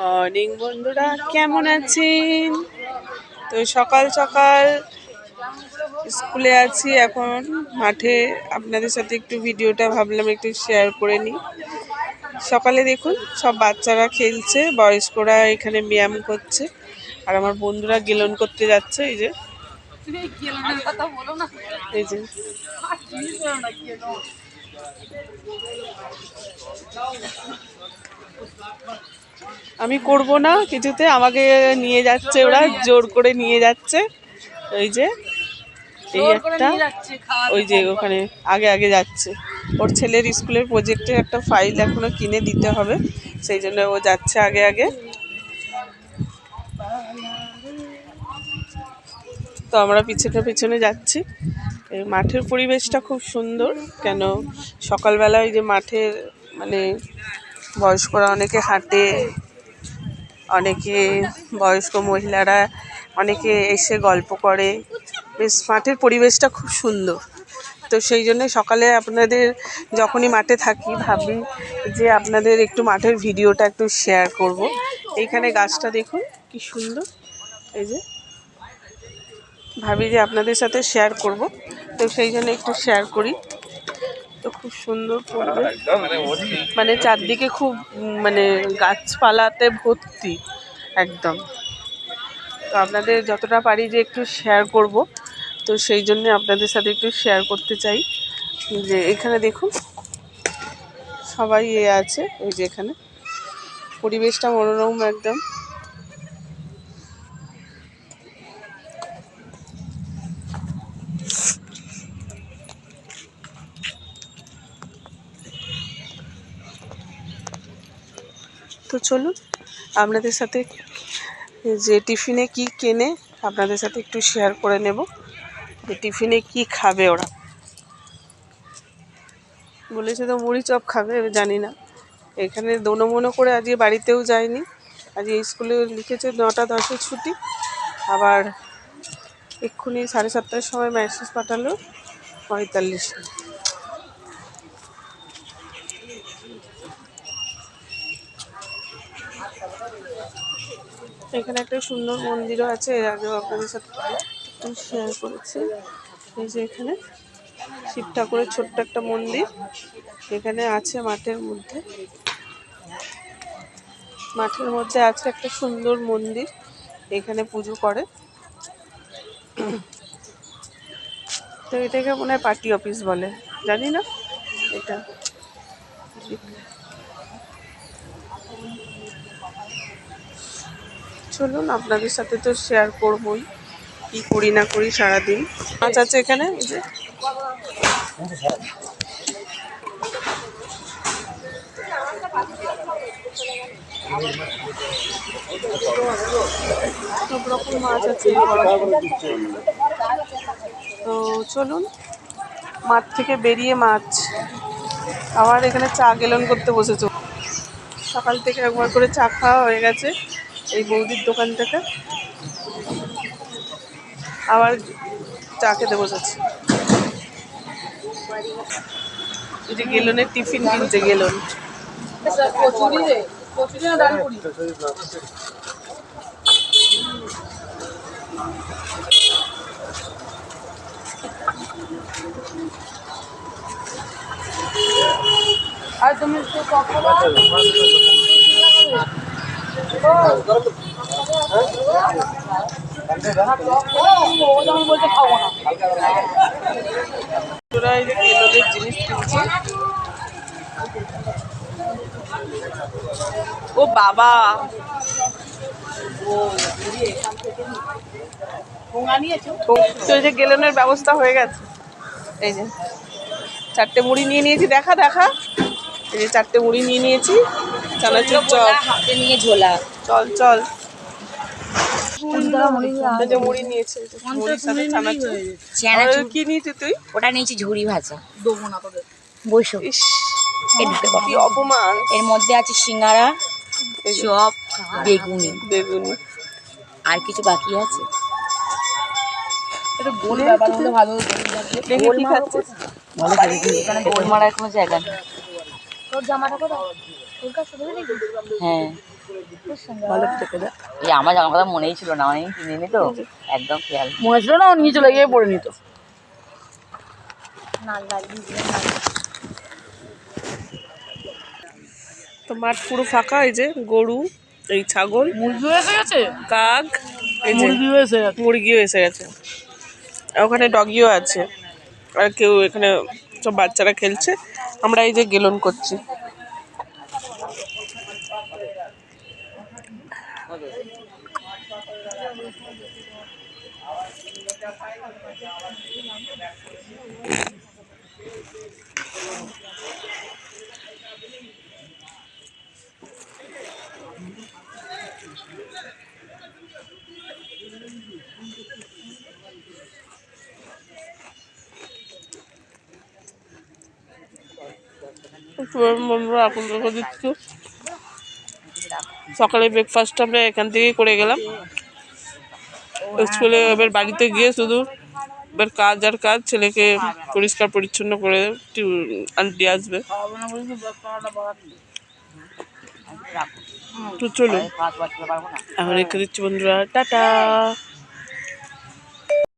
Morning বন্ধুরা কেমন আছেন? তো সকাল সকাল স্কুলে আছি এখন মাঠে আপনাদের সাথে একটু ভিডিওটা ভাবলাম একটু শেয়ার করে নিই। সকালে দেখুন সব বাচ্চারা খেলছে বয়স্করা এখানে ব্যায়াম করছে আর আমার বন্ধুরা গেলন করতে যাচ্ছে এই যে। এই যে। আমি করব না কিছুতে আমাকে নিয়ে যাচ্ছে ওরা জোর করে নিয়ে যাচ্ছে। ওই যে এই একটা ওই যে ওখানে আগে আগে যাচ্ছে। ওর ছেলের স্কুলের প্রজেক্টের একটা ফাইল এখনও কিনে দিতে হবে সেই জন্য ও যাচ্ছে আগে আগে। তো আমরা পিছনে পিছনে যাচ্ছি। এই মাঠের পরিবেশটা খুব সুন্দর, কেন সকালবেলা ওই যে মাঠের মানে বয়স্করা অনেকে হাঁটে, অনেকে বয়স্ক মহিলারা অনেকে এসে গল্প করে। বেশ, মাঠের পরিবেশটা খুব সুন্দর। তো সেই জন্য সকালে আপনাদের যখনই মাঠে থাকি, ভাবি যে আপনাদের একটু মাঠের ভিডিওটা একটু শেয়ার করব। এইখানে গাছটা দেখুন, কি সুন্দর। এই যে। ভাবি যে আপনাদের সাথে শেয়ার করব। তো সেই জন্য একটু শেয়ার করি। তো খুব সুন্দর পরিবেশ। মানে চারদিকে খুব মানে গাছপালাতে ভর্তি, একদম। তো আপনাদের যতটা পারি যে একটু শেয়ার করব। তো সেই জন্য আপনাদের সাথে একটু শেয়ার করতে চাই। যে এখানে দেখুন, সবাই এ আছে ওই যে এখানে। পরিবেশটা মনোরম একদম। তো চলুন, আপনাদের সাথে যে টিফিনে কি কেনে আপনাদের সাথে একটু শেয়ার করে নেব। যে টিফিনে কি খাবে ওরা? বলেছে তো মুড়ি চপ খাবে, জানি না। এখানে দোনো মনো করে আজকে বাড়িতেও যায়নি। আজকে স্কুলে লিখেছে নটা দশে ছুটি। আবার এক্ষুনি সাড়ে সাতটার সময় মেসেজ পাঠালো, পঁয়তাল্লিশ। এখানে একটা সুন্দর মন্দিরও আছে, এর আগেও আপনাদের সাথে শেয়ার করেছি। এই যে এখানে শিব ঠাকুরের ছোট্ট একটা মন্দির, এখানে আছে মাঠের মধ্যে। মাঠের মধ্যে আছে একটা সুন্দর মন্দির, এখানে পুজো করে। তো এটাকে মনে হয় পার্টি অফিস বলে, জানি না এটা। চলুন আপনাদের সাথে তো শেয়ার করবই, কি করি না করি সারাদিন। মাছ আছে এখানে? যে। সব রকম মাছ আছে তো চলুন, মাঠ থেকে বেরিয়ে মাছ। আবার এখানে চা গেলন করতে বসেছে। সকাল থেকে একবার করে চা খাওয়া হয়ে গেছে। এই বৌদির দোকান থেকে আবার চা খেতে বসেছে। যে গেলনের টিফিন কিনছে গেলন। আর তুমি জিনিস কিনছে ও বাবা গেলনের ব্যবস্থা হয়ে গেছে। এই যে, চারটে মুড়ি নিয়ে নিয়েছি। দেখা দেখা। এই যে চারটে মুড়ি নিয়ে নিয়েছি। চানাচুর চপ হাতে নিয়ে ঝোলা। চল চল। মুড়ি নিয়েছে মুড়ির সাথে চানাচুর। চেনাচুর আর কি নিয়েছিস তুই? ওটা নিয়েছি ঝুড়ি ভাজা। দেবো না তোদের। বসো ইস এই ঢুকে পড়ো। কি অপমান। এর মধ্যে আছে সিঙ্গারা চপ বেগুনি। বেগুনি। আর কিছু বাকি আছে? এটা গোল ব্যাপার হলে ভালো হতো। দেখি কি খাচ্ছিস এখানে গোল মারার কোনো জায়গা নেই। তোর জামাটা কোথায় তোর কাছে হ্যাঁ। ভালো থেকে দেখ এই আমার জামা কথা মনেই ছিল না আমি কিনে তো একদম খেয়াল মনে ছিল না ও নিয়ে চলে গিয়ে পড়ে নিত। তো মাঠ পুরো ফাঁকা এই যে গরু এই ছাগল মুরগিও এসে গেছে? কাক এই যে মুরগিও এসে গেছে। মুরগিও এসে গেছে। আর ওখানে ডগিও আছে। আর কেউ এখানে সব বাচ্চারা খেলছে। আমরা এই যে গেলন করছি। বন্ধুরা আপনাদের দিচ্ছি। সকালে ব্রেকফাস্ট আমরা এখান থেকেই করে গেলাম। স্কুলে এবার বাড়িতে গিয়ে শুধু এবার কাজ আর কাজ ছেলেকে পরিষ্কার পরিচ্ছন্ন করে আন্টি আসবে। তো না। এখন রেখে দিচ্ছি বন্ধুরা টাটা।